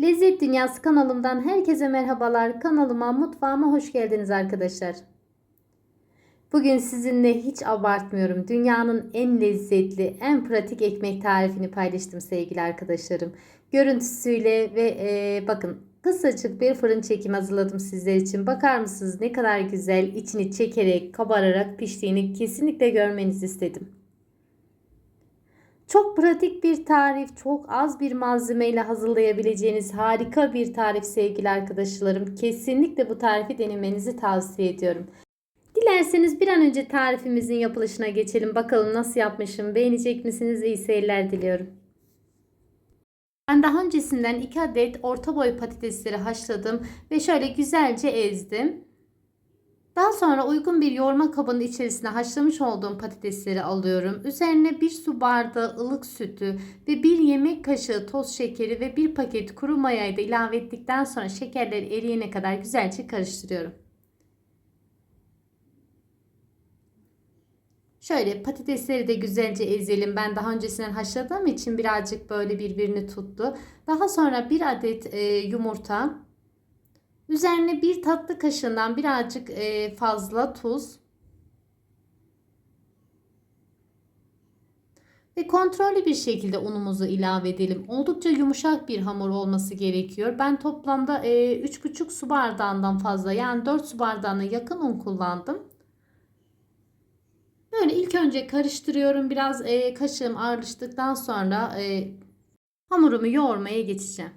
Lezzet Dünyası kanalımdan herkese merhabalar. Kanalıma, mutfağıma hoş geldiniz arkadaşlar. Bugün sizinle hiç abartmıyorum. Dünyanın en lezzetli, en pratik ekmek tarifini paylaştım sevgili arkadaşlarım. Görüntüsüyle ve e, bakın kısacık bir fırın çekim hazırladım sizler için. Bakar mısınız ne kadar güzel içini çekerek, kabararak piştiğini kesinlikle görmenizi istedim. Çok pratik bir tarif, çok az bir malzemeyle hazırlayabileceğiniz harika bir tarif sevgili arkadaşlarım. Kesinlikle bu tarifi denemenizi tavsiye ediyorum. Dilerseniz bir an önce tarifimizin yapılışına geçelim. Bakalım nasıl yapmışım, beğenecek misiniz? İyi seyirler diliyorum. Ben daha öncesinden 2 adet orta boy patatesleri haşladım ve şöyle güzelce ezdim. Daha sonra uygun bir yoğurma kabının içerisine haşlamış olduğum patatesleri alıyorum. Üzerine 1 su bardağı ılık sütü ve 1 yemek kaşığı toz şekeri ve 1 paket kuru mayayı da ilave ettikten sonra şekerler eriyene kadar güzelce karıştırıyorum. Şöyle patatesleri de güzelce ezelim. Ben daha öncesinden haşladığım için birazcık böyle birbirini tuttu. Daha sonra bir adet e, yumurta, Üzerine bir tatlı kaşığından birazcık e, fazla tuz. Ve kontrollü bir şekilde unumuzu ilave edelim. Oldukça yumuşak bir hamur olması gerekiyor. Ben toplamda 3,5 su bardağından fazla yani 4 su bardağına yakın un kullandım. Böyle ilk önce karıştırıyorum. Biraz kaşığım ağırlaştıktan sonra hamurumu yoğurmaya geçeceğim.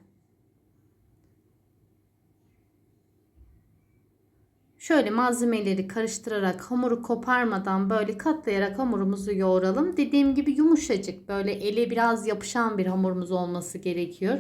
Şöyle malzemeleri karıştırarak hamuru koparmadan böyle katlayarak hamurumuzu yoğuralım. Dediğim gibi yumuşacık böyle ele biraz yapışan bir hamurumuz olması gerekiyor.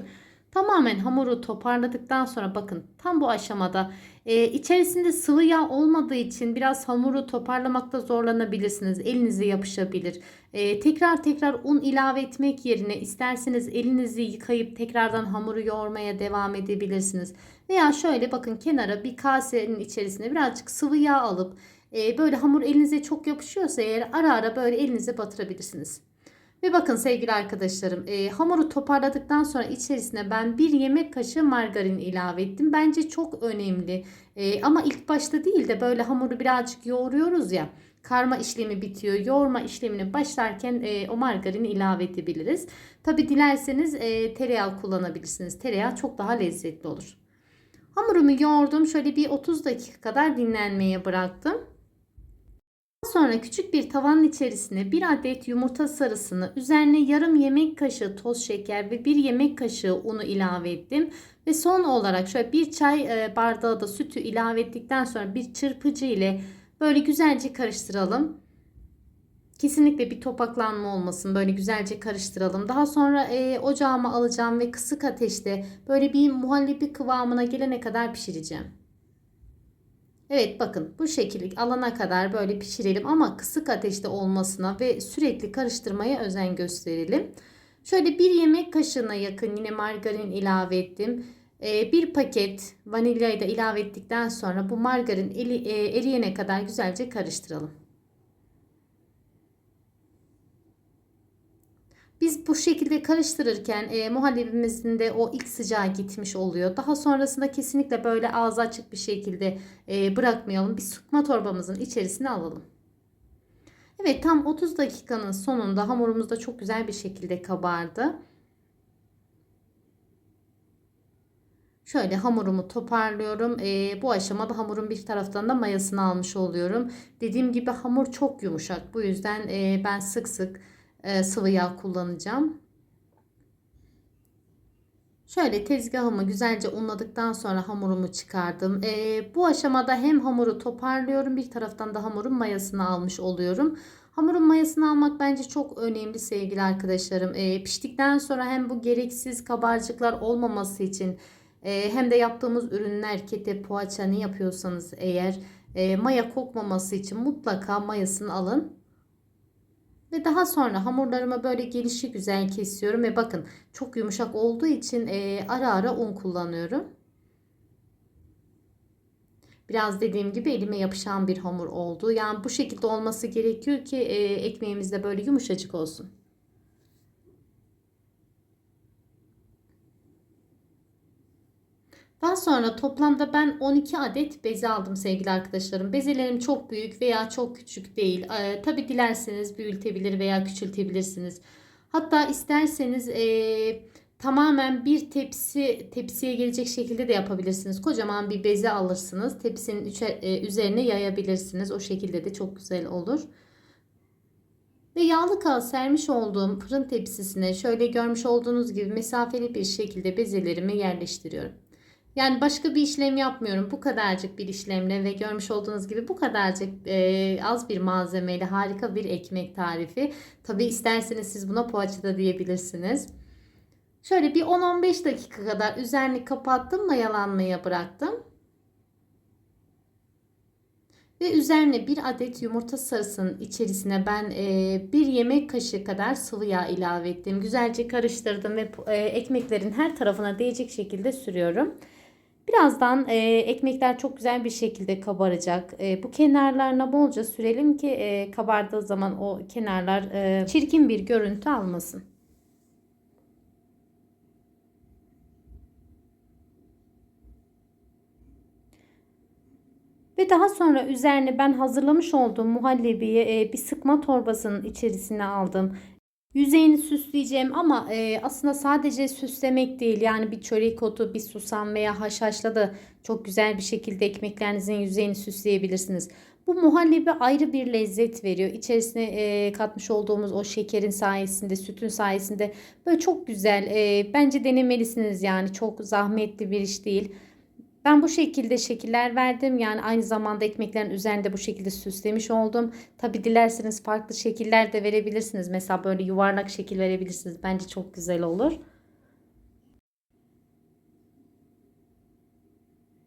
Tamamen hamuru toparladıktan sonra bakın tam bu aşamada e, içerisinde sıvı yağ olmadığı için biraz hamuru toparlamakta zorlanabilirsiniz. Elinize yapışabilir. E, tekrar tekrar un ilave etmek yerine isterseniz elinizi yıkayıp tekrardan hamuru yoğurmaya devam edebilirsiniz. Veya şöyle bakın kenara bir kasenin içerisine birazcık sıvı yağ alıp e, böyle hamur elinize çok yapışıyorsa eğer ara ara böyle elinize batırabilirsiniz. Ve bakın sevgili arkadaşlarım e, hamuru toparladıktan sonra içerisine ben bir yemek kaşığı margarin ilave ettim. Bence çok önemli e, ama ilk başta değil de böyle hamuru birazcık yoğuruyoruz ya. Karma işlemi bitiyor. Yoğurma işlemine başlarken e, o margarini ilave edebiliriz. Tabi dilerseniz e, tereyağı kullanabilirsiniz. Tereyağı çok daha lezzetli olur. Hamurumu yoğurdum. Şöyle bir 30 dakika kadar dinlenmeye bıraktım. Sonra küçük bir tavanın içerisine bir adet yumurta sarısını, üzerine yarım yemek kaşığı toz şeker ve bir yemek kaşığı unu ilave ettim. Ve son olarak şöyle bir çay e, bardağı da sütü ilave ettikten sonra bir çırpıcı ile böyle güzelce karıştıralım. Kesinlikle bir topaklanma olmasın. Böyle güzelce karıştıralım. Daha sonra e, ocağıma alacağım ve kısık ateşte böyle bir muhallebi kıvamına gelene kadar pişireceğim. Evet bakın bu şekilde alana kadar böyle pişirelim ama kısık ateşte olmasına ve sürekli karıştırmaya özen gösterelim. Şöyle bir yemek kaşığına yakın yine margarin ilave ettim. Ee, bir paket vanilyayı da ilave ettikten sonra bu margarin e, eriyene kadar güzelce karıştıralım. Biz bu şekilde karıştırırken e, muhallebimizin de o ilk sıcağı gitmiş oluyor. Daha sonrasında kesinlikle böyle ağzı açık bir şekilde e, bırakmayalım. Bir sıkma torbamızın içerisine alalım. Evet tam 30 dakikanın sonunda hamurumuz da çok güzel bir şekilde kabardı. Şöyle hamurumu toparlıyorum. E, bu aşamada hamurun bir taraftan da mayasını almış oluyorum. Dediğim gibi hamur çok yumuşak. Bu yüzden e, ben sık sık e, sıvı yağ kullanacağım. Şöyle tezgahımı güzelce unladıktan sonra hamurumu çıkardım. E, bu aşamada hem hamuru toparlıyorum bir taraftan da hamurun mayasını almış oluyorum. Hamurun mayasını almak bence çok önemli sevgili arkadaşlarım. E, piştikten sonra hem bu gereksiz kabarcıklar olmaması için e, hem de yaptığımız ürünler kete poğaça ne yapıyorsanız eğer e, maya kokmaması için mutlaka mayasını alın. Ve daha sonra hamurlarımı böyle gelişi güzel kesiyorum. Ve bakın çok yumuşak olduğu için e, ara ara un kullanıyorum. Biraz dediğim gibi elime yapışan bir hamur oldu. Yani bu şekilde olması gerekiyor ki e, ekmeğimiz de böyle yumuşacık olsun. Daha sonra toplamda ben 12 adet beze aldım sevgili arkadaşlarım. Bezelerim çok büyük veya çok küçük değil. Ee, Tabi dilerseniz büyütebilir veya küçültebilirsiniz. Hatta isterseniz ee, tamamen bir tepsi tepsiye gelecek şekilde de yapabilirsiniz. Kocaman bir beze alırsınız. Tepsinin üçe- e, üzerine yayabilirsiniz. O şekilde de çok güzel olur. Ve yağlı kağıt sermiş olduğum fırın tepsisine şöyle görmüş olduğunuz gibi mesafeli bir şekilde bezelerimi yerleştiriyorum. Yani başka bir işlem yapmıyorum. Bu kadarcık bir işlemle ve görmüş olduğunuz gibi bu kadarcık e, az bir malzemeyle harika bir ekmek tarifi. Tabi isterseniz siz buna poğaça da diyebilirsiniz. Şöyle bir 10-15 dakika kadar üzerini kapattım mayalanmaya bıraktım. Ve üzerine bir adet yumurta sarısının içerisine ben e, bir yemek kaşığı kadar sıvı yağ ilave ettim. Güzelce karıştırdım ve e, ekmeklerin her tarafına değecek şekilde sürüyorum. Birazdan e, ekmekler çok güzel bir şekilde kabaracak. E, bu kenarlarına bolca sürelim ki e, kabardığı zaman o kenarlar e, çirkin bir görüntü almasın. Ve daha sonra üzerine ben hazırlamış olduğum muhallebiyi bir sıkma torbasının içerisine aldım. Yüzeyini süsleyeceğim ama e, aslında sadece süslemek değil yani bir çörek otu, bir susam veya haşhaşla da çok güzel bir şekilde ekmeklerinizin yüzeyini süsleyebilirsiniz. Bu muhallebi ayrı bir lezzet veriyor. İçerisine e, katmış olduğumuz o şekerin sayesinde, sütün sayesinde böyle çok güzel. E, bence denemelisiniz yani çok zahmetli bir iş değil. Ben bu şekilde şekiller verdim. Yani aynı zamanda ekmeklerin üzerinde bu şekilde süslemiş oldum. Tabi dilerseniz farklı şekiller de verebilirsiniz. Mesela böyle yuvarlak şekil verebilirsiniz. Bence çok güzel olur.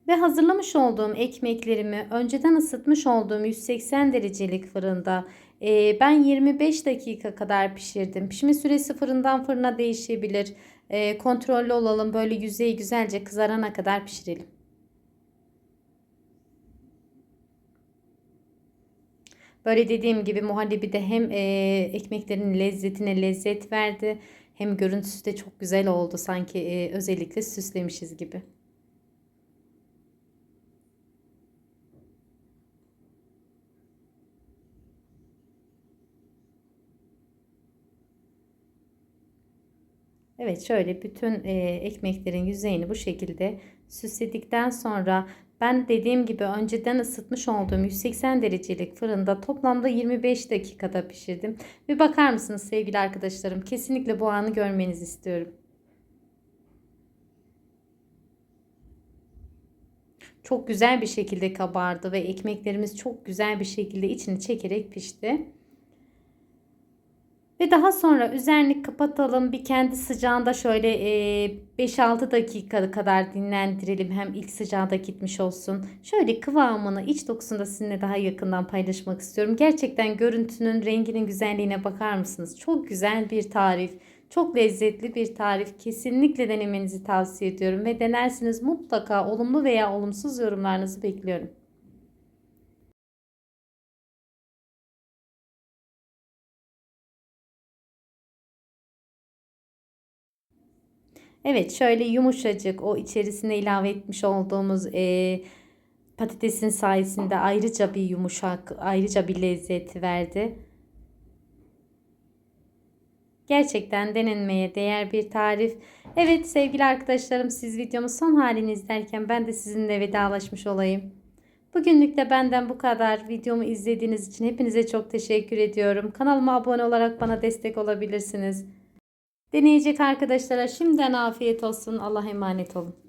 Ve hazırlamış olduğum ekmeklerimi önceden ısıtmış olduğum 180 derecelik fırında e, ben 25 dakika kadar pişirdim. Pişme süresi fırından fırına değişebilir. E, kontrollü olalım böyle yüzeyi güzelce kızarana kadar pişirelim. Böyle dediğim gibi muhallebi de hem e, ekmeklerin lezzetine lezzet verdi hem görüntüsü de çok güzel oldu. Sanki e, özellikle süslemişiz gibi. Evet şöyle bütün e, ekmeklerin yüzeyini bu şekilde süsledikten sonra ben dediğim gibi önceden ısıtmış olduğum 180 derecelik fırında toplamda 25 dakikada pişirdim. Bir bakar mısınız sevgili arkadaşlarım? Kesinlikle bu anı görmenizi istiyorum. Çok güzel bir şekilde kabardı ve ekmeklerimiz çok güzel bir şekilde içini çekerek pişti. Ve daha sonra üzerini kapatalım. Bir kendi sıcağında şöyle 5-6 dakika kadar dinlendirelim. Hem ilk sıcağı da gitmiş olsun. Şöyle kıvamını iç dokusunu da sizinle daha yakından paylaşmak istiyorum. Gerçekten görüntünün renginin güzelliğine bakar mısınız? Çok güzel bir tarif. Çok lezzetli bir tarif. Kesinlikle denemenizi tavsiye ediyorum. Ve denersiniz mutlaka olumlu veya olumsuz yorumlarınızı bekliyorum. Evet şöyle yumuşacık o içerisine ilave etmiş olduğumuz e, patatesin sayesinde ayrıca bir yumuşak ayrıca bir lezzet verdi. Gerçekten denenmeye değer bir tarif. Evet sevgili arkadaşlarım siz videomu son halini izlerken ben de sizinle vedalaşmış olayım. Bugünlük de benden bu kadar. Videomu izlediğiniz için hepinize çok teşekkür ediyorum. Kanalıma abone olarak bana destek olabilirsiniz. Deneyecek arkadaşlara şimdiden afiyet olsun. Allah'a emanet olun.